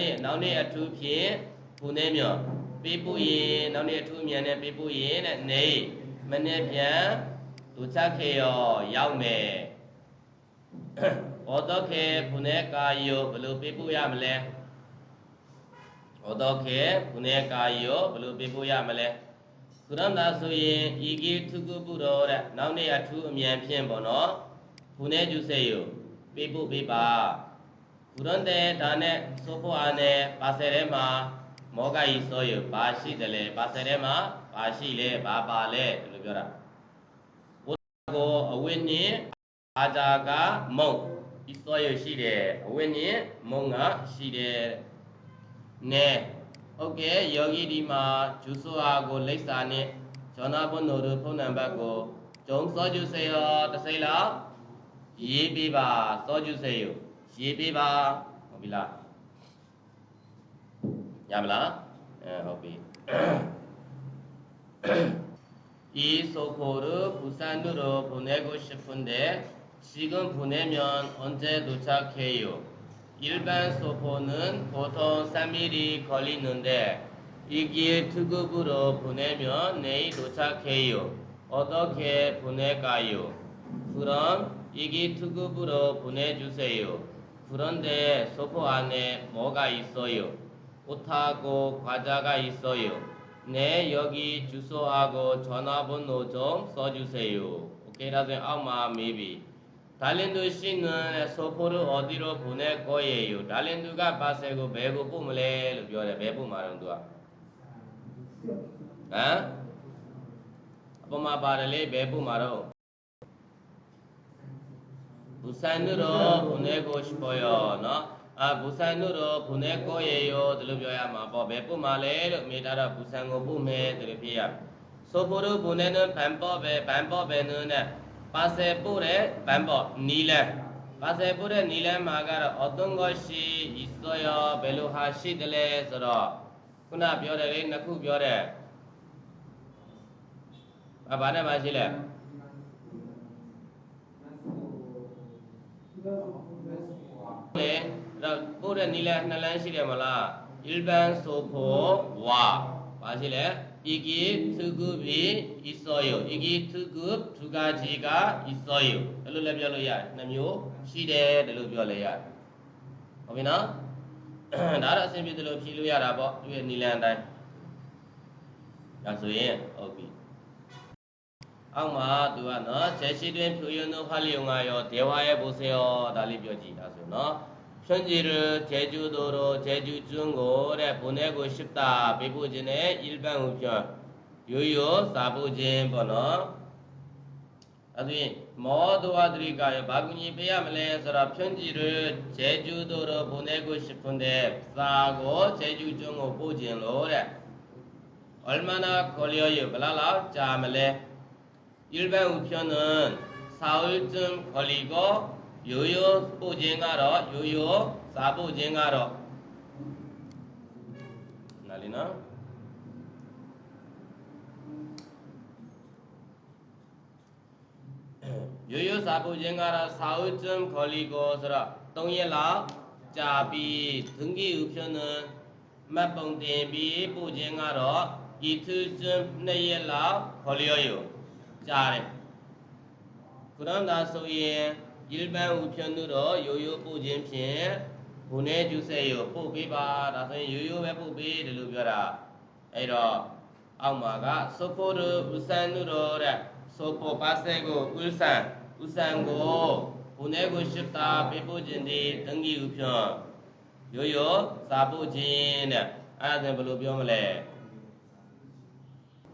နေ့နောက်နေ့အထူးဖြင့်ဘုနေမြောပေးပို့ရင်နောက်နေ့အထူးအမြန်နဲ့ပေးပို့ရင်တဲ့နေမနေ့ပြန်ဒုချခေယောရောက်မယ်ဩတော့ခေဘုနေကာယောဘယ်လိုပေးပို့ရမလဲဩတော့ခေဘုနေကာယောဘယ်လိုပေးပို့ရမလဲကုရန္တာဆိုရင်ဤကိထုကုပုရောတဲ့နောက်နေ့အထူးအမြန်ဖြင့်ပေါ့နော်ဘုနေကျုစေယောပေးပို့ပေးပါ ဘုရန်တဲ့ဒါနဲ့ဆိုဖို့အားနဲ့ပါဆယ်ထဲမှာမောဂကြီးစောရဘာရှိတယ်လဲပါဆယ်ထဲမှာဘာရှိလဲဘာပါလဲဒီလိုပြောတာဘုရားကိုအဝိညာဉ်အာဇာကမုံဤစောရရှိတယ်အဝိညာဉ်မုံကရှိတယ်နဲဟုတ်ကဲ့ယောဂီဒီမှာဂျုဆိုအားကိုလိပ်စာနဲ့ဇောနာဘုန်းတော်တို့ဖုန်းနံပါတ်ကိုကျုံစောကျူစေရောတစ်စိမ့်လောက်ရေးပေးပါစောကျူစေရော llevaba, bila, eh, 이 소코를 부산으로 보내고 싶은데 지금 보내면 언제 도착해요? 일반 소포는 보통 3일이 걸리는데 이길 특급으로 보내면 내일 도착해요. 어떻게 보낼까요? 그럼 이길 특급으로 보내주세요. 그런데 소포 안에 뭐가 있어요? 꽃하고 과자가 있어요. 네, 여기 주소하고 전화번호 좀 써주세요. 오케이, 나중에 아마 maybe. 달랜드 씨는 소포를 어디로 보낼 거예요? 달랜드가 빠세고 매고 뿜을래? 별에 매부 말은 누가? 응? 아빠 마 말을래? 매부 말어. 부산으로 보내고 싶어요. 너? 아, 부산으로 보낼 거예요. 들로 표야마. 뭐, 몇분 말래? 메다라 부산고 뿜해. 들로 표야. 소포를 보내는 방법에, 방법에는 빠세 뿔의 방법, 니레. 빠세 뿔의 니레 마가 어떤 것이 있어요? 별로 하시들래? 서로. 구나 뼈래, 나쿠 뼈래. 아, 말해 마실래? လေတော့ပို့တဲ့နီးလဲနှစ်လမ်းရှိတယ်မလား ilban sopho wa ဘာရှိလဲ iki thugubi isoyo iki thugub thugaji ga isoyo အဲ့လိုလည်းပြောလို့ရတယ်နှစ်မျိုးရှိတယ်ဒါလို့ပြောလဲရတယ်ဟုတ်ပြီနော်ဒါတော့အဆင်ပြေတယ်လို့ဖြေလို့ရတာပေါ့သူ့ရဲ့နီလန်အတိုင်းဒါဆိုရင်ဟုတ်ပြီ 악마 또한 제시된 표현을 활용하여 대화해 보세요. 달리벼지 아시나? 편지를 제주도로 제주 중 오래 보내고 싶다. 비부진의 일반 우편 유유 사부진 번호 나중에 뭐 도와드릴까요? 마구니 빼야말래서라 편지를 제주도로 보내고 싶은데 싸고 제주 중 오보진 오래 얼마나 걸려요? 블라라 짜말래 일반 우편은 사흘쯤 걸리고 요요 보쟁하러 요요 사보쟁하러 난리나? 요요 사보쟁하러 사흘쯤 걸리고 서라 동예라 자비 등기 우편은 맛봉 대비 보쟁하러 이틀쯤 내일라 걸려요 ကြားတယ်ကုရမ်သာဆိုရင်ယိလပန်ဦးဖြွန်းတို့တော့ရိုးရိုးပို့ခြင်းဖြင့်ဘုန်းနဲ့ကျူးဆက်ရောပို့ပေးပါဒါဆိုရင်ရိုးရိုးပဲပို့ပေးတယ်လို့ပြောတာအဲ့တော့အောက်မှာကဆိုဖိုဒူဦးဆန်တို့တော့တဲ့ဆိုဖိုပါဆဲကိုဦးဆန်ဦးဆန်ကိုဘုန်းနဲ့ကိုရှစ်တာပေးပို့ခြင်းဒီတန်ကြီးဦးဖြွန်းရိုးရိုးစာပို့ခြင်းတဲ့အဲ့ဒါဆိုဘယ်လိုပြောမလဲ ဒ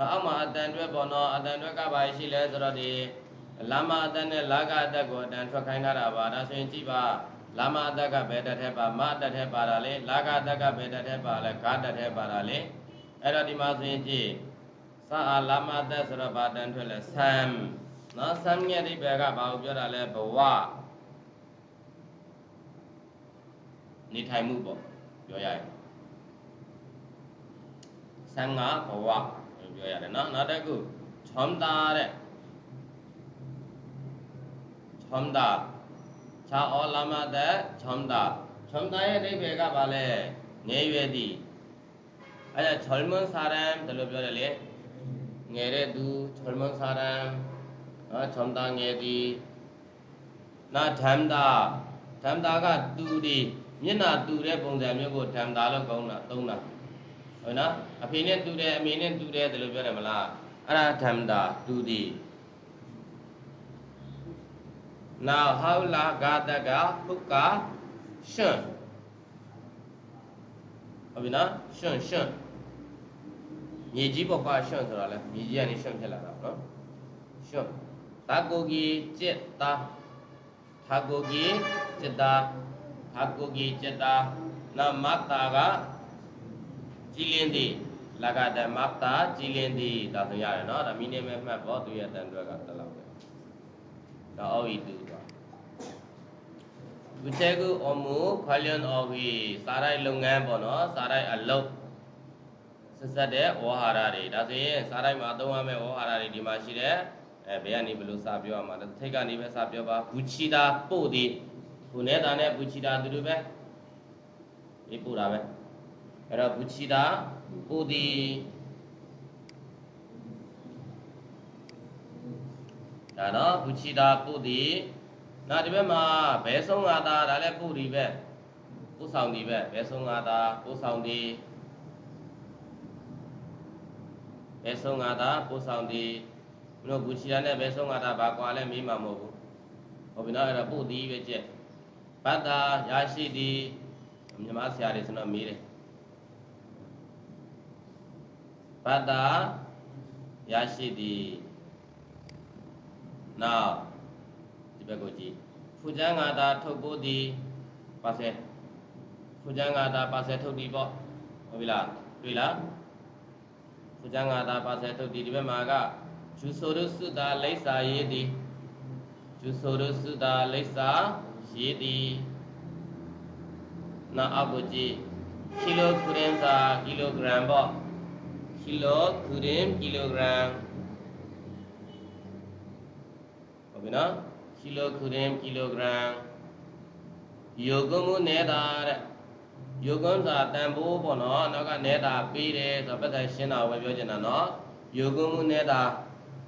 အောက်မှာအတန်တွက်ပေါ့နော်အတန်တွက်ကဘာရှိလဲဆိုတော့ဒီလာမအတန်နဲ့လာကအတန်ကိုအတန်ထွက်ခိုင်းထားတာပါဒါဆိုရင်ကြည့်ပါလာမအတက်ကဘယ်တက်ထဲပါမအတက်ထဲပါတာလေလာကအတက်ကဘယ်တက်ထဲပါလဲကာတက်ထဲပါတာလေအဲ့တော့ဒီမှာဆိုရင်ကြည့်စာအာလာမအတက်ဆိုတော့ဘာတန်ထွက်လဲဆမ်နော်ဆမ်ရဲ့အဓိပ္ပာယ်ကဘာကိုပြောတာလဲဘဝနေထိုင်မှုပေါ့ပြောရရင်ဆံကဘဝ လို့ပြောရတယ်နော်နောက်တစ်ခုချွန်တာတဲ့ချွန်တာခြာအောလာမတဲ့ချွန်တာချွန်တာရဲ့အဓိပ္ပာယ်ကဘာလဲငယ်ရွယ်သည်အဲ့ဒါ젊은사람တယ်လို့ပြောတယ်လေငယ်တဲ့သူ젊은사람နော်ချွန်တာငယ်သည်နာဓမ္တာဓမ္တာကတူဒီမျက်နှာတူတဲ့ပုံစံမျိုးကိုဓမ္တာလို့ကောင်းတာသုံးတာ ဟုတ်နော်အဖေနဲ့တူတယ်အမေနဲ့တူတယ်တယ်လို့ပြောတယ်မလားအဲ့ဒါဓမ္တာတူသည်နောက်ဟောလာဂါတကဟုကရှွန့်ဟုတ်ပြီနော်ရှွန့်ရှွန့်မြေကြီးပေါ်ကရှွန့်ဆိုတာလဲမြေကြီးကနေရှွန့်ဖြစ်လာတာနော်ရှွန့်တာကိုကြီးจิตတာထာကိုကြီးจิตတာထာကိုကြီးจิตတာနောက်မတ်တာက ကြည်လင်းသည်လကဓမ္မတာကြည်လင်းသည်ဒါဆိုရတယ်နော်ဒါမိနေမဲ့မှတ်ဖို့သူရဲ့တန်တွက်ကတလောက်ပဲဒါအောက်ဤသူပါဝိတေကုအမှုခွာလျန်အော်ကြီးစားရိုက်လုပ်ငန်းပေါ့နော်စားရိုက်အလုပ်ဆက်ဆက်တဲ့ဝဟာရတွေဒါဆိုရင်စားရိုက်မှာသုံးရမယ့်ဝဟာရတွေဒီမှာရှိတယ်အဲဘယ်ကနေဘလို့စပြောရမှာလဲထိတ်ကနေပဲစပြောပါဘူချီတာပို့သည်ခုနဲ့တာနဲ့ဘူချီတာသူတို့ပဲဒီပို့တာပဲ အဲ့တော့ဘူချီတာပို့သည်ဒါတော့ဘူချီတာပို့သည်နောက်ဒီဘက်မှာဘဲဆုံးငါသာဒါလည်းပုရိပဲပုဆောင်ဒီပဲဘဲဆုံးငါသာပုဆောင်ဒီဘဲဆုံးငါသာပုဆောင်ဒီမင်းတို့ဘူချီရနဲ့ဘဲဆုံးငါသာဘာကွာလဲမေးမှာမဟုတ်ဘူးဟုတ်ပြီနော်အဲ့ဒါပုဒီပဲကြက်ဘတ်တာရရှိဒီမြမဆရာတွေဆိုတော့မေးတယ် ဘတ်တာရရှိဒီနောက်ဒီဘက်ကိုကြည့်ဖူကျန်းငါသာထုတ်ဖို့ဒီပါဆယ်ဖူကျန်းငါသာပါဆယ်ထုတ်ဒီပေါ့ဟုတ်ပြီလားတွေ့လားဖူကျန်းငါသာပါဆယ်ထုတ်ဒီဒီဘက်မှာကဂျူဆိုရုစုတာလိစ္ဆာရေးဒီဂျူဆိုရုစုတာလိစ္ဆာရေးဒီနာအဘကြည့်ကီလိုဂရမ်စာကီလိုဂရမ်ပေါ့ ကီလိုဂရမ်ကီလိုဂရမ်ဟုတ်ပြီနော်ကီလိုဂရမ်ကီလိုဂရမ်ယောဂမှုနေတာတဲ့ယောဂံစာတန်ဖိုးပေါ့နော်နောက်ကနေတာပေးတယ်ဆိုတော့ပတ်သက်ရှင်းတာကိုပဲပြောချင်တာနော်ယောဂမှုနေတာ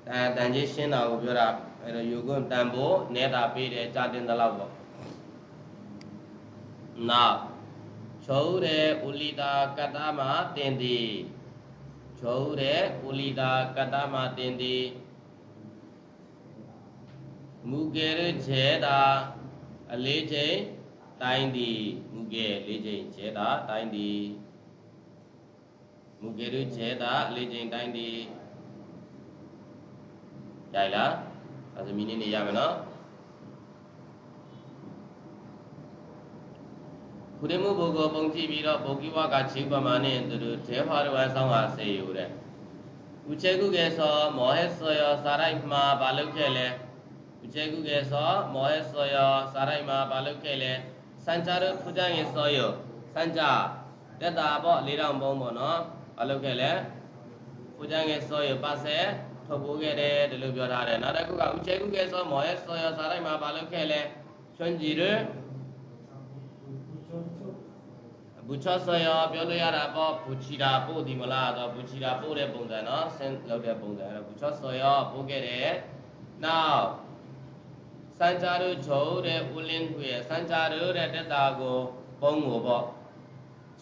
တန်တန်ကြီးရှင်းတာကိုပြောတာအဲ့တော့ယောဂံတန်ဖိုးနေတာပေးတယ်ကြာတင်တဲ့လောက်ပေါ့နောက်ချိုးတဲ့ဥလီတာကတ္တမတင်သည် ချိုးတဲ့ဥလီတာကတ္တမတင်သည်မူကေရခြေတာအလေးချိန်တိုင်းသည်မူကေလေးချိန်ခြေတာတိုင်းသည်မူကေရခြေတာအလေးချိန်တိုင်းသည်ကြိုက်လားအဲဒါမီနစ်နေရမယ်နော် ခုရမှုဘုကောပုံကြည့်ပြီးတော့ပုဂ္ဂိဝကခြေပမာနဲ့သူတို့တေဖောရဝဆောင်းဟာစေယူတဲ့ဥချေကုကေသောမောဟေသောယောစာရိုက်မှာဘာလုပ်ခဲ့လဲဥချေကုကေသောမောဟေသောယောစာရိုက်မှာဘာလုပ်ခဲ့လဲစัญจရဖုဒ္ဒယေသောယောစัญจတက်တာပေါ့၄တောင်ဘုံပေါ့နော်ဘာလုပ်ခဲ့လဲဖုဒ္ဒယေသောယောပါစေထုတ်ပိုးခဲ့တယ်ဒီလိုပြောထားတယ်နောက်တစ်ခုကဥချေကုကေသောမောဟေသောယောစာရိုက်မှာဘာလုပ်ခဲ့လဲချွန်ကြည်ရ ဘူချောဆယောပြောလို့ရတာပေါ့ဘူချီတာပို့ဒီမလားတော့ဘူချီတာပို့တဲ့ပုံစံနော်ဆင်းလောက်တဲ့ပုံစံအဲ့တော့ဘူချောဆယောပို့ခဲ့တယ်နောက်စံချာတို့ဂျုံတဲ့ဦးလင်းခွေစံချာတို့တဲ့တက်တာကိုပုံကိုပေါ့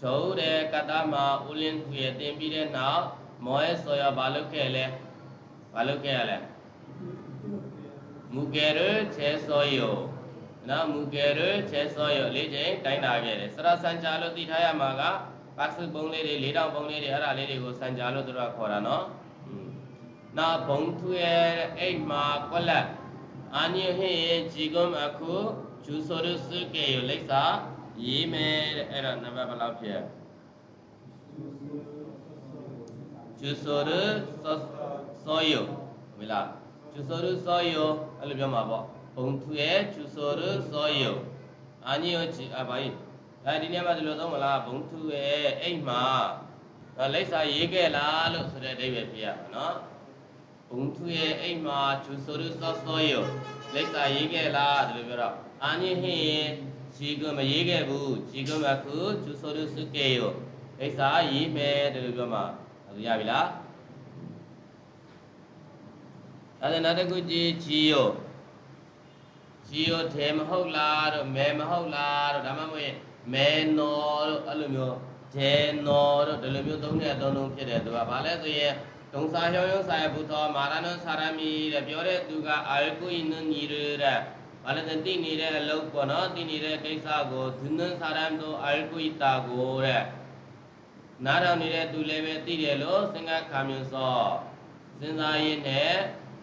ဂျုံတဲ့ကတ္တမှာဦးလင်းခွေတင်ပြီးတဲ့နောက်မောရဲ့ဆယောဘာလုပ်ခဲ့လဲဘာလုပ်ခဲ့ရလဲမူကေရခြေဆယော နော်မူကေရချဲစောရလေးချိန်တိုင်းတာခဲ့တယ်စရစံကြာလို့သိထားရမှာကပါစုပုံလေးတွေ၄တောင်ပုံလေးတွေအဲ့ဒါလေးတွေကိုစံကြာလို့သူတို့ကခေါ်တာနော်နောက်ဘုံသူရဲ့အိမ်မှာကွက်လက်အာနိဟိជីကုံအခုကျူဆိုရစုကေယလိစ္စာရေးမယ်တဲ့အဲ့တော့နံပါတ်ဘယ်လောက်ဖြစ်ကျူဆိုရစောစောယဝိလားကျူဆိုရစောယအဲ့လိုပြောမှာပေါ့ ဘုံသူရဲ့ကျူဆိုရစောယအာညိယချီအဘာကြီးအဲဒီနေ့မှဒီလိုသုံးမလားဘုံသူရဲ့အိမ်မှာလိစ္စာရေးခဲ့လားလို့ဆိုတဲ့အဓိပ္ပာယ်ပြရမှာနော်ဘုံသူရဲ့အိမ်မှာကျူဆိုရစောစောယလိစ္စာရေးခဲ့လားဒီလိုပြောတော့အာညိဟင်ជីကမရေးခဲ့ဘူးជីကမခုကျူဆိုရစုကေယလိစ္စာရေးမယ်ဒီလိုပြောမှာအဲ့ဒါရပြီလားအဲ့ ဒါနောက်တစ်ခုကြည့်ဂျီယိုဂျီယိုထဲမဟုတ်လားတော့မဲမဟုတ်လားတော့ဒါမှမဟုတ်မဲနော်တို့အဲ့လိုမျိုးဂျဲနော်တို့ဒီလိုမျိုးသုံးတဲ့အသုံးလုံးဖြစ်တယ်သူကဘာလဲဆိုရင်ဒုံစာဟောယောစာယဘုသောမာရဏစာရမီတဲ့ပြောတဲ့သူကအာယကုိနညီရတဲ့ဘာလဲသိနေတဲ့အလုပ်ပေါ့နော်သိနေတဲ့ကိစ္စကိုဒုနစာရမ်တို့အာယကုိတာကိုတဲ့နားထောင်နေတဲ့သူလည်းပဲသိတယ်လို့သင်္ကခါမျိုးစောစဉ်းစားရင်းနဲ့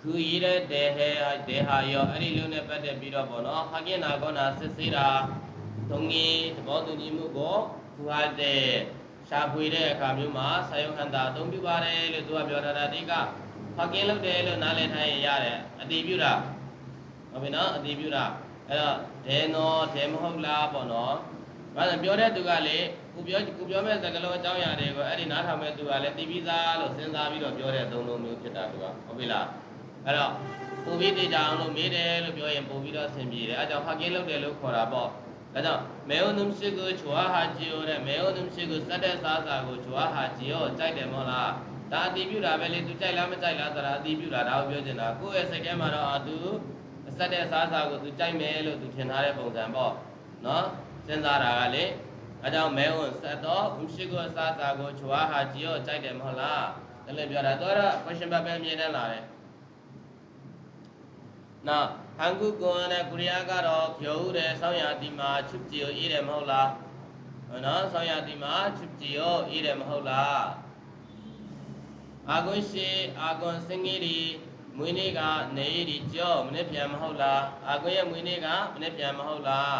ခုရည်တဲ့တေဟေတေဟာယောအဲ့ဒီလုံးနဲ့ပတ်သက်ပြီးတော့ပေါ့နော်ဟာကိနာကောနာစစ်စေးတာသုံးကြီးသဘောတူညီမှုကိုခုဟာတဲ့ရှာဖွေတဲ့အခါမျိုးမှာဆယုဟန္တာအသုံးပြုပါတယ်လို့သူကပြောထားတာဒီကဟာကင်းလုပ်တယ်လို့နားလည်ထားရင်ရတယ်အတိပြုတာဟုတ်ပြီနော်အတိပြုတာအဲ့တော့ဒေနောဒေမဟုတ်လားပေါ့နော်ဘာလဲပြောတဲ့သူကလေကိုပြောကိုပြောမဲ့စကားလုံးအကြောင်းအရာတွေကိုအဲ့ဒီနားထောင်မဲ့သူကလည်းသိပြီးသားလို့စဉ်းစားပြီးတော့ပြောတဲ့သုံးလုံးမျိုးဖြစ်တာသူကဟုတ်ပြီလား အဲ့တော့ပူပြီးသိကြအောင်လို့မေးတယ်လို့ပြောရင်ပို့ပြီးတော့အဆင်ပြေတယ်အဲကြောင့်ဟာကင်းလုပ်တယ်လို့ခေါ်တာပေါ့ဒါကြောင့်မေယုနုရှိကိုချွာဟာဂျီယောတဲ့မေယုနုရှိကိုစက်တဲ့စားစာကိုချွာဟာဂျီယောကြိုက်တယ်မဟုတ်လားဒါအတိပြုတာပဲလေသူကြိုက်လားမကြိုက်လားဆိုတာအတိပြုတာဒါကိုပြောချင်တာကိုယ့်ရဲ့စိတ်ထဲမှာတော့သူစက်တဲ့စားစာကိုသူကြိုက်မယ်လို့သူထင်ထားတဲ့ပုံစံပေါ့နော်စဉ်းစားတာကလေအဲကြောင့်မေယုစက်တော့ဥရှိကိုစားစာကိုချွာဟာဂျီယောကြိုက်တယ်မဟုတ်လားဒါလည်းပြောတာတော့ question ပဲအမြင်နဲ့လာတယ် နောက်ဟန်ကုကွန်နဲ့ကုရိယာကတော့ဖြိုးတယ်ဆောင်းရာတီမှာချုပ်ကြည်ကိုအေးတယ်မဟုတ်လားနော်ဆောင်းရာတီမှာချုပ်ကြည်ကိုအေးတယ်မဟုတ်လားအာဂွန်ရှိအာဂွန်စင်ကြီးဒီမွေးနေ့ကနေဒီကြောမနေ့ပြန်မဟုတ်လားအာဂွန်ရဲ့မွေးနေ့ကမနေ့ပြန်မဟုတ်လား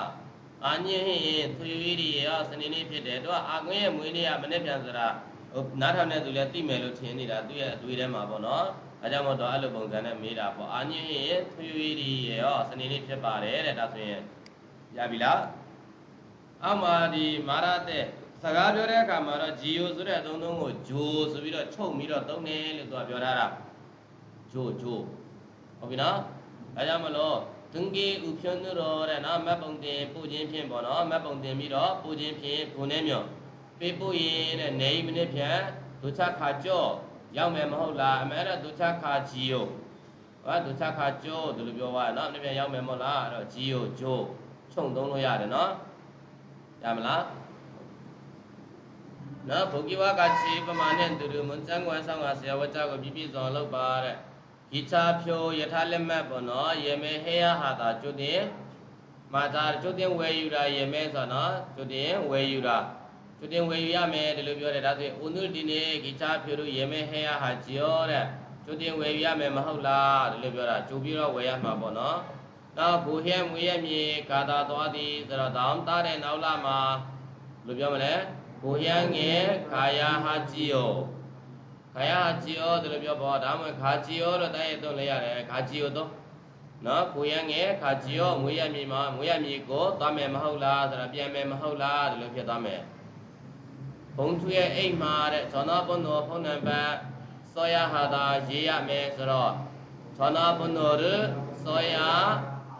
အာညင်းဟင်သွေးရီရောစနေနေ့ဖြစ်တယ်သူကအာဂွန်ရဲ့မွေးနေ့ကမနေ့ပြန်ဆိုတာဟိုနားထောင်တဲ့သူလည်းသိမယ်လို့ထင်နေတာသူရဲ့အတွေ့ထဲမှာပေါ့နော် အဲကြောင့်မို့တော့အဲ့လိုပုံစံနဲ့မေးတာပေါ့အာညင်းရဲ့ထွေးရီရောစနေနေ့ဖြစ်ပါတယ်တဲ့ဒါဆိုရင်ရပြီလားအောက်မှာဒီမာရတဲ့စကားပြောတဲ့အခါမှာတော့ဂျီယိုဆိုတဲ့အသုံးသုံးကိုဂျိုဆိုပြီးတော့ချုပ်ပြီးတော့သုံးတယ်လို့သူကပြောထားတာဂျိုဂျိုဟုတ်ပြီနော်အဲကြောင့်မလို့ဒုံကြီးဥဖြွန်းတော်တဲ့နော်မတ်ပုံတင်ပို့ခြင်းဖြင့်ပေါ့နော်မတ်ပုံတင်ပြီးတော့ပို့ခြင်းဖြင့်ဘုံနဲ့မြော်ပေးပို့ရင်တဲ့နေမိနစ်ဖြန်ဒုချခါကြော့ ရောက်မယ်မဟုတ်လားအမေအဲ့ဒါဒုချခါဂျီယိုဟာဒုချခါကြော့ဒီလိုပြောပါနော်နေ့ပြန်ရောက်မယ်မဟုတ်လားအဲ့တော့ဂျီယိုဂျိုခြုံသုံးလို့ရတယ်နော်ရမလားနော်ဘုကိဝကချီပမာနဲ့သူတို့မစံကွမ်းဆောင်ကဆရာဝကြကိုပြပြစော်လုပ်ပါတဲ့ဤချာဖြိုယထာလက်မတ်ပေါ့နော်ယေမေဟေယဟာတာကျွတ်တင်မာသာကျွတ်တင်ဝယ်ယူတာယေမေဆိုနော်ကျွတ်တင်ဝယ်ယူတာ ကျွတ်တင်ဝယ်ယူရမယ်ဒီလိုပြောတယ်ဒါဆိုရင်ဥနုဒီနေဤချာဖြိုတို့ယေမေဟေယဟာကျောတဲ့ကျွတ်တင်ဝယ်ယူရမယ်မဟုတ်လားဒီလိုပြောတာကြိုပြီးတော့ဝယ်ရမှာပေါ့နော်နောက်ဘူဟဲမွေရမြေကာတာသွားသည်ဆိုတော့တောင်းတားတဲ့နောက်လာမှာဘယ်လိုပြောမလဲဘူဟဲငယ်ခာယာဟာဂျီယောခာယာဟာဂျီယောဒီလိုပြောပေါ့ဒါမှမဟုတ်ခာဂျီယောတော့တိုင်းရတော့လည်းရတယ်ခာဂျီယောတော့နော်ဘူဟဲငယ်ခာဂျီယောမွေရမြေမှာမွေရမြေကိုသွားမယ်မဟုတ်လားဆိုတော့ပြန်မယ်မဟုတ်လားဒီလိုဖြစ်သွားမယ် ဘုံသူရဲ့အိမ်မှာတဲ့ဇောနာဘုံတော်ဖုန်းနံပါတ်စောရဟာတာရေးရမယ်ဆိုတော့ဇောနာဘုံတော်ရစောရ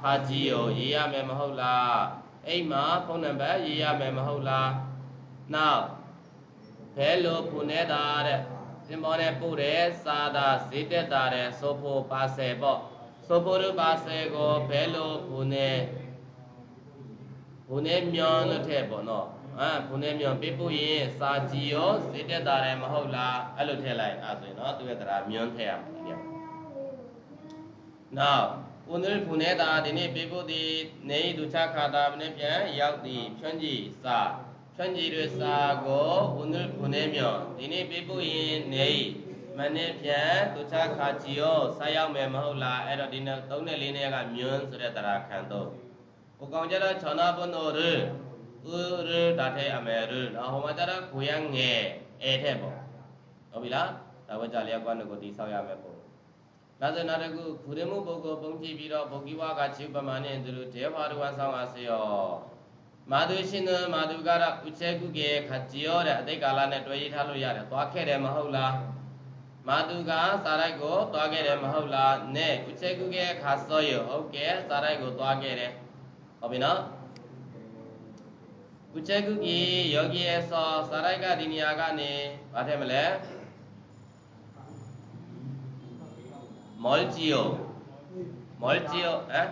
ဟာကြီးကိုရေးရမယ်မဟုတ်လားအိမ်မှာဖုန်းနံပါတ်ရေးရမယ်မဟုတ်လားနောက်ဘဲလိုဖုန်နေတာတဲ့စင်ပေါ်နဲ့ပို့တယ်စာတာဈေးတက်တာတဲ့ဆိုဖို့ပါဆယ်ပေါ့ဆိုဖို့ရပါဆယ်ကိုဘဲလိုဖုန်နေဖုန်နေမြောင်းလို့ထည့်ပေါ့နော် ဟမ်ဘုန်းနဲ့မြောင်ပေးဖို့ရင်စာကြည်ရောဈေးတက်တာတယ်မဟုတ်လားအဲ့လိုထည့်လိုက်အဲ့ဆိုရင်နော်သူရဲ့တရားမြွန်းထည့်ရမှာမြောင် now ဘုန်းနဲ့ဘုန်းနဲ့တာဒီနေ့ပေးဖို့ဒီနေဒုချခါတာမနေ့ပြန်ရောက်သည်ဖြန့်ကြည်စာဖြန့်ကြည်ရစာကိုဘုန်းနဲ့ဘုန်းနဲ့မြောင်ဒီနေ့ပေးဖို့ရင်နေမနေ့ပြန်ဒုချခါကြည်ရောဆက်ရောက်မယ်မဟုတ်လားအဲ့တော့ဒီနေ့3နဲ့4နဲ့ကမြွန်းဆိုတဲ့တရားခံတော့ကိုကောင်ကြတော့ခြောက်နာဘုန်းတော် ဥရဒါထဲအမယ်ရနော်ဟိုမှာကျတော့ကိုရငယ်အဲထဲပေါ့ဟုတ်ပြီလားဒါဝကြလျက်ကွန်းကိုတိဆောက်ရမယ်ပေါ့ဒါဆိုနောက်တစ်ခုခူရမှုပုဂ္ဂိုလ်ပုံကြည့်ပြီးတော့ဘုကိဝါကချိုးပမာနဲ့သူတို့တေဘာရဝါဆောင်အားစေရောမာသူရှင်နမာသူကတော့ဥချေကုကေခကြရောတဲ့အတိတ်ကာလနဲ့တွေ့ရထားလို့ရတယ်သွားခဲ့တယ်မဟုတ်လားမာသူကစာရိုက်ကိုသွားခဲ့တယ်မဟုတ်လားနဲ့ဥချေကုကေခါစောရဟုတ်ကဲ့စာရိုက်ကိုသွားခဲ့တယ်ဟုတ်ပြီနော် ဥချေကုကေယောဂီရဲ့စောစာရိုက်ကဒီနေရာကနေဘာထည့်မလဲမောလ်ဂျီယိုမောလ်ဂျီယိုဟမ်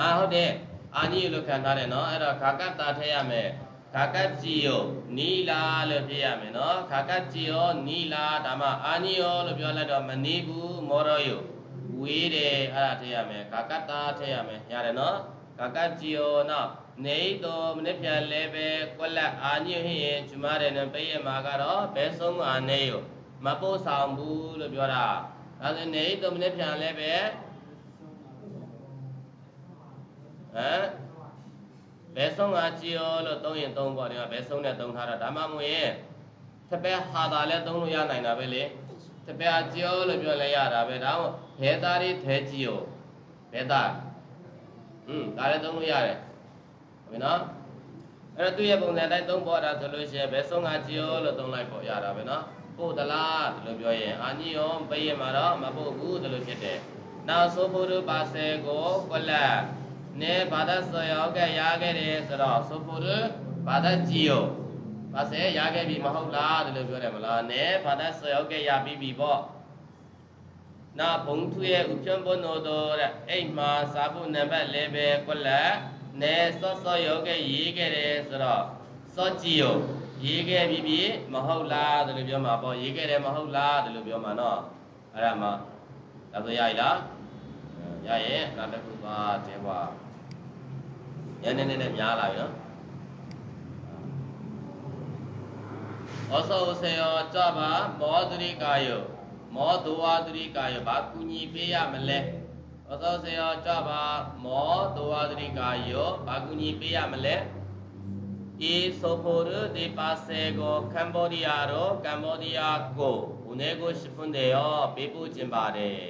အာဟုတ်တယ်အာညီလို့ခံထားတယ်နော်အဲ့တော့ခါကတ်တာထည့်ရမယ်ခါကတ်ဂျီယိုနီလာလို့ပြရမယ်နော်ခါကတ်ဂျီယိုနီလာဒါမှအာညီယောလို့ပြောလိုက်တော့မနီးဘူးမော်ရောယိုဝေးတယ်အဲ့ဒါထည့်ရမယ်ခါကတ်တာထည့်ရမယ်ရတယ်နော်ခါကတ်ဂျီယိုနော် နေတော့မနေ့ပြန်လဲပဲကွက်လက်အာညွဟင်းရင်ကျမတဲ့နဲ့ပိတ်ရမှာကတော့ဘဲဆုံးအာနေယိုမပို့ဆောင်ဘူးလို့ပြောတာဒါဆိုနေတော့မနေ့ပြန်လဲပဲဟမ်ဘယ်ဆုံးကကြည်ရောလို့သုံးရင်သုံးပေါ့ဒီကဘယ်ဆုံးနဲ့သုံးထားတာဒါမှမဟုတ်ရင်တပည့်ဟာတာလည်းသုံးလို့ရနိုင်တာပဲလေတပည့်အကြည်ရောလို့ပြောလဲရတာပဲဒါမှဘဲသားတွေထဲကြည်ရောဘဲသားอืมဒါလည်းသုံးလို့ရတယ် ဟုတ်ပြီနော်အဲ့တော့သူ့ရဲ့ပုံစံတိုင်းသုံးပေါ်တာဆိုလို့ရှိရင်ဘယ်ဆုံးကကြည်ရောလို့သုံးလိုက်ပေါ့ရတာပဲနော်ပို့သလားဒီလိုပြောရင်အာညိယောပိတ်ရမှာတော့မပို့ဘူးဒီလိုဖြစ်တယ်နောက်ဆိုဖို့ရပါစေကိုကွလက်နေဘာသာဆောရောက်ကရခဲ့တယ်ဆိုတော့ဆိုဖို့ရဘာသာကြည်ယောပါစေရခဲ့ပြီမဟုတ်လားဒီလိုပြောတယ်မလားနေဘာသာဆောရောက်ကရပြီးပြီပေါ့နာဘုံသူရဲ့ဥဖြံဘုံတော်တဲ့အိမ်မှာစာဖို့နံပါတ်၄ပဲကွလက် နေဆော့ဆောရောက်ကရေးခဲ့တယ်ဆိုတော့စောကြည်ယောရေးခဲ့ပြီပြီမဟုတ်လားဒီလိုပြောမှာပေါ့ရေးခဲ့တယ်မဟုတ်လားဒီလိုပြောမှာနော်အဲ့ဒါမှဒါဆိုရည်လားရရဲ့နောက်တစ်ခုပါတဲပါညနေနေနဲ့များလာပြီနော်ဩသောဆေယောကြပါမောသရိကာယောမောဒဝသရိကာယောဘာကူညီပေးရမလဲ ဩသောဆေယောကြပါမောဒဝသရိကာယောဘာကူညီပေးရမလဲဤဆိုဖို့ဒီပါစေကိုကမ္ဘောဒီးယားရောကမ္ဘောဒီးယားကိုဦးနေကိုရှိဖွင့်တယ်ရောပေးပို့ခြင်းပါတယ်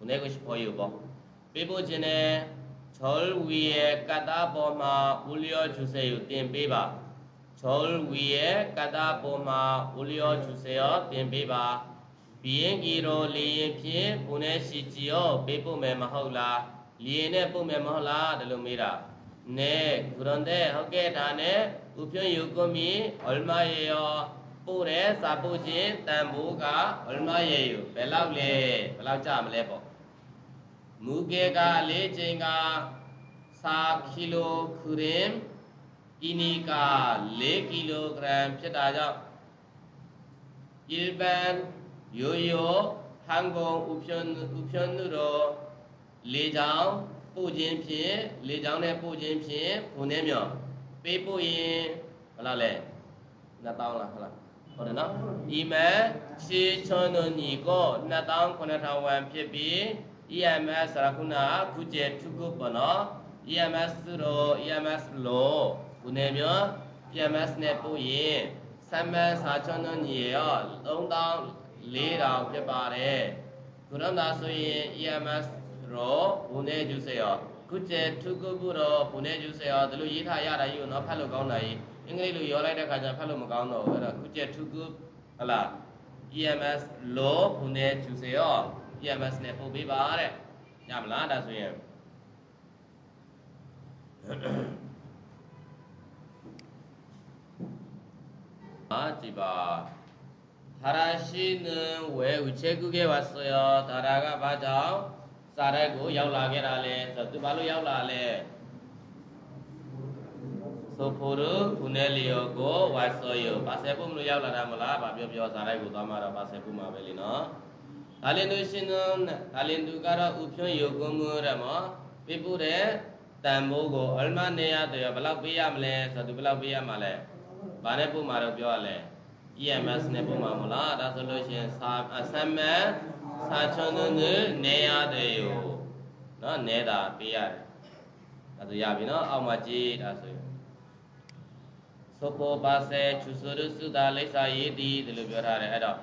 ဦးနေကိုရှိဖို့ရပေါ့ပေးပို့ခြင်းနဲ့ချောလ်ဝီရဲ့ကတ္တပေါ်မှာဦးလျောကျူစေကိုတင်ပေးပါချောလ်ဝီရဲ့ကတ္တ ဘီရင်ကြီးတော်လေရင်ဖြင့်ဘုန်းနဲ့ရှိကြည်ရောပေးဖို့မယ်မဟုတ်လားလေရင်နဲ့ပို့မယ်မဟုတ်လားဒါလိုမေးတာနဲဂုရန်တဲ့ဟုတ်ကဲ့ဒါနဲ့ဥပြွန်ယူကွန်မီအလ်မယေယောပို့တဲ့စာပို့ခြင်းတန်ဖိုးကအလ်မယေယောဘယ်လောက်လဲဘယ်လောက်ကြမလဲပေါ့မူကေကလေးချိန်ကစာကီလိုခူရင်အီနီက6ကီလိုဂရမ်ဖြစ်တာကြောင့်ဂျီဘန် ရိုးဟန်ကုန်ဥဖြွန်းဥဖြွန်းသူတော်လေချောင်းပို့ခြင်းဖြင့်လေချောင်းနဲ့ပို့ခြင်းဖြင့်ဘုံနဲ့မြောင်ပေးပို့ရင်ဘယ်လောက်လဲ2000လားဟုတ်လားဟုတ်တယ်နော်ဤမဲရှေးချွန်းတို့ညီကို2000 9000ဖြစ်ပြီး EMS ဆရာခုနကုကျေထုကုပေါ့နော် EMS သူတော် EMS လို့ဘုံနဲ့မြောင် EMS နဲ့ပို့ရင်ဆမ်းမဲစာချွန်းတို့ညီရော3000 3400ဖြစ်ပါတယ်ခုနကဆိုရင် EMS ရောဘုံနေကျူစေရောခုကျဲထုကုကုရောဘုံနေကျူစေရောဒီလိုရေးထားရတာကြီးကိုနော်ဖတ်လို့ကောင်းတာကြီးအင်္ဂလိပ်လိုရောလိုက်တဲ့ခါကျဖတ်လို့မကောင်းတော့ဘူးအဲ့ဒါခုကျဲထုကုဟလာ EMS လောဘုံနေကျူစေရော EMS နဲ့ပို့ပေးပါတဲ့ရမလားဒါဆိုရင်아지 ဒါရာရှိနံဝဲဥချေကုခဲ့ပါဆိုရောဒါရာကဘာကြောင့်စာရိုက်ကိုရောက်လာခဲ့တာလဲဆိုသူဘာလို့ရောက်လာလဲဆိုဖို့ရခုနယ်လျောကိုဝါဆိုယောပါစေဖို့မလို့ရောက်လာတာမလားဗာပြောပြောစာရိုက်ကိုသွားမှာတော့ပါစေဖို့မှာပဲလीနော်ဒါလင်သူရှင်နံဒါလင်သူကတော့ဥဖြွန်းယောကုံမရမပြပုတဲ့တန်မိုးကိုအလမနေရတဲ့ဘယ်လောက်ပေးရမလဲဆိုသူဘယ်လောက်ပေးရမှာလဲဘာနဲ့ပို့မှာတော့ပြောရလဲ EMS နဲ့ပုံမှာမလားဒါဆိုလို့ရှိရင်စာအစမ်းမဲ့စာချုံသွင်းနေရတယ်ယောနော်နေတာပေးရတယ်ဒါဆိုရပြီနော်အောက်မှာကြည့်ဒါဆိုသောပောပါစေချူဆရုစုတာလိစ္ဆာယေတိဒီလိုပြောထားတယ်အဲ့တော့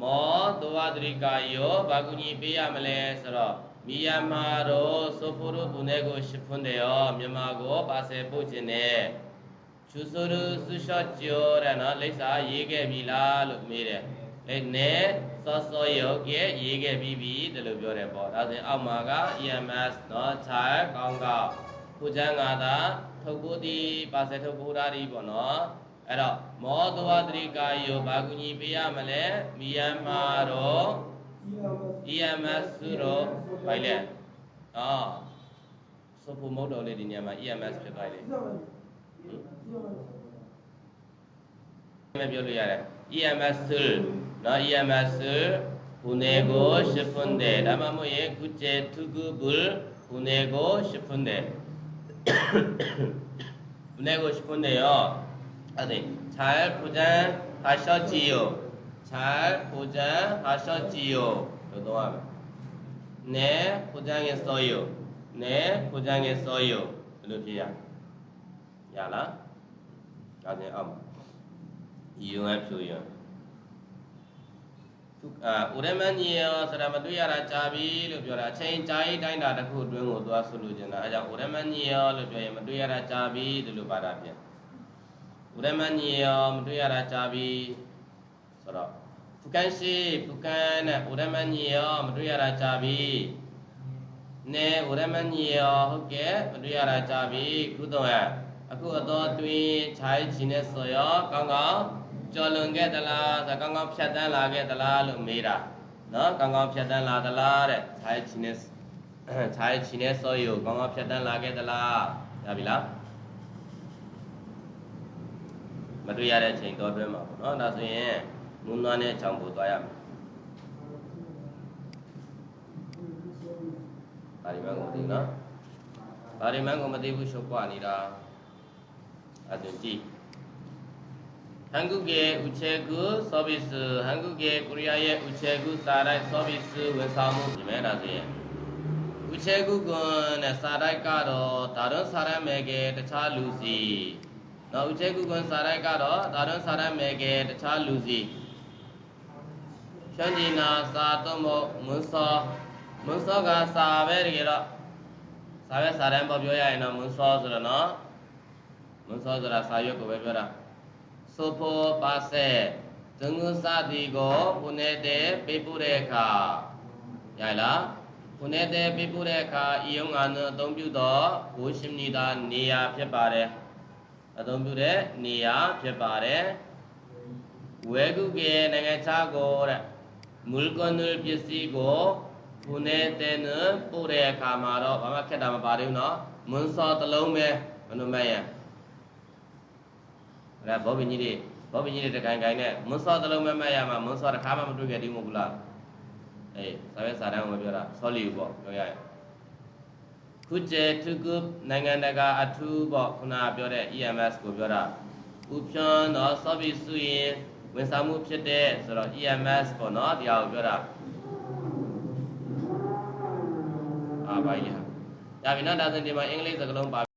မောသဝတရိကာယောဘာကူညီပေးရမလဲဆိုတော့မိယမာတော်သောပုရုဘုန်ကိုရှင်းဖွင့်တယ်ရောမြမကိုပါစေပို့ခြင်းနဲ့ ချူဆိုရစုရှော့ကျော်တဲ့နော်လိစ္ဆာရေးခဲ့ပြီလားလို့မေးတယ်အဲ့နဲ့စောစောယောကရေးခဲ့ပြီးပြီဒီလိုပြောတယ်ပေါ့ဒါဆိုရင်အောက်မှာက EMS နော်ခြာကောင်းကောင်းကိုကျန်းငါသာထုတ်ကိုသည်ပါစေထုတ်ကိုရာဒီပေါ့နော်အဲ့တော့မောသဝတရိကာယောဘာကူညီပေးရမလဲမိယမရော EMS စုရောဘိုင်လေအော်ဆိုဖို့မဟုတ်တော့လေဒီညမှာ EMS ဖြစ်သွားတ 별로 야래 EMS를 나 EMS를 보내고 싶은데 라마무의 구제 투급을 보내고 싶은데 보내고 싶은데요. 아니 잘 포장하셨지요. 잘 포장하셨지요. 그동안 네 포장했어요. 네 포장했어요. 이렇게야. 야라. ဒါစဉ်အောက်ဤယုံအဖြူယုံသူအာဥရမန်ကြီးရောဆိုတာမတွေ့ရတာကြာပြီလို့ပြောတာအချိန်ကြာရေးတိုင်းတာတစ်ခုအတွင်းကိုသွားဆုလို့ကျင်တာအဲကြောင့်ဥရမန်ကြီးရောလို့ပြောရင်မတွေ့ရတာကြာပြီလို့ပါတာပြန်ဥရမန်ကြီးရောမတွေ့ရတာကြာပြီဆိုတော့ဖူကန်ရှိဖူကန်နဲ့ဥရမန်ကြီးရောမတွေ့ရတာကြာပြီနဲဥရမန်ကြီးရောဟုတ်ကဲ့မတွေ့ရတာကြာပြီကုသံ အခုအတော်တွင်ခြိုင်းချင်နေဆိုရောကောင်းကောင်းကြော်လွန်ခဲ့သလားဆိုကောင်းကောင်းဖြတ်တန်းလာခဲ့သလားလို့မေးတာနော်ကောင်းကောင်းဖြတ်တန်းလာသလားတဲ့ခြိုင်းချင်နေခြိုင်းချင်နေဆိုရောကောင်းကောင်းဖြတ်တန်းလာခဲ့သလားရပြီလားမတွေ့ရတဲ့အချိန်တော့တွင်းမှာပေါ့နော်ဒါဆိုရင်နုံနွားနဲ့ချောင်ပို့သွားရမယ်ပါရီမန်ကိုမသိဘူးနော်ပါရီမန်ကိုမသိဘူးရှုပ်ပွားနေတာ 아들지 한국의 우체국 서비 스, 한국의 코리아의 우체국 사라이 서비스 외사무 지매라지 우체국은 사라이가로 다른 사람에게 대차 루지 너 우체국은 사라이가로 다른 사람에게 대차 루지 현지나 사또모 문서 문서가 사베리게라 사베 사람 법 요야에나 문서 들어나 မစောစရာစာရွက်ကိုပဲပြောတာစောဖို့ပါစေသင်္ကုသတိကိုခုနေတဲ့ပြပုတဲ့အခါရလားခုနေတဲ့ပြပုတဲ့အခါဤယုံငါနအသုံးပြုတော့ဘုရှင်နိတာနေရာဖြစ်ပါတယ်အသုံးပြုတဲ့နေရာဖြစ်ပါတယ်ဝေကုကေနိုင်ငံခြားကိုတဲ့မူလကနုပစ္စည်းကိုခုနေတဲ့နပို့တဲ့အခါမှာတော့ဘာမှခက်တာမပါသေးဘူးเนาะမွန်းစောတလုံးပဲမနှမရ ဒါဘောပင်ကြီးတွေဘောပင်ကြီးတွေတကိုင်ကိုင်နဲ့မွန်းစောတစ်လုံးမမတ်ရမှာမွန်းစောတစ်ခါမှမတွေ့ခဲ့သေးဘူးမဟုတ်လားအေးစာရွက်စာတမ်းကိုပြောတာဆောလီပေါ့ပြောရရင်ခုကျေထုကုနိုင်ငံတကာအထူးပေါ့ခုနပြောတဲ့ EMS ကိုပြောတာဥဖြွန်တော့ service ဆိုရင်ဝန်ဆောင်မှုဖြစ်တဲ့ဆိုတော့ EMS ပေါ့နော်တရားကိုပြောတာအာဘာကြီးဟာဒါပြီနော်ဒါဆိုဒီမှာအင်္ဂလိပ်စကားလုံးပါ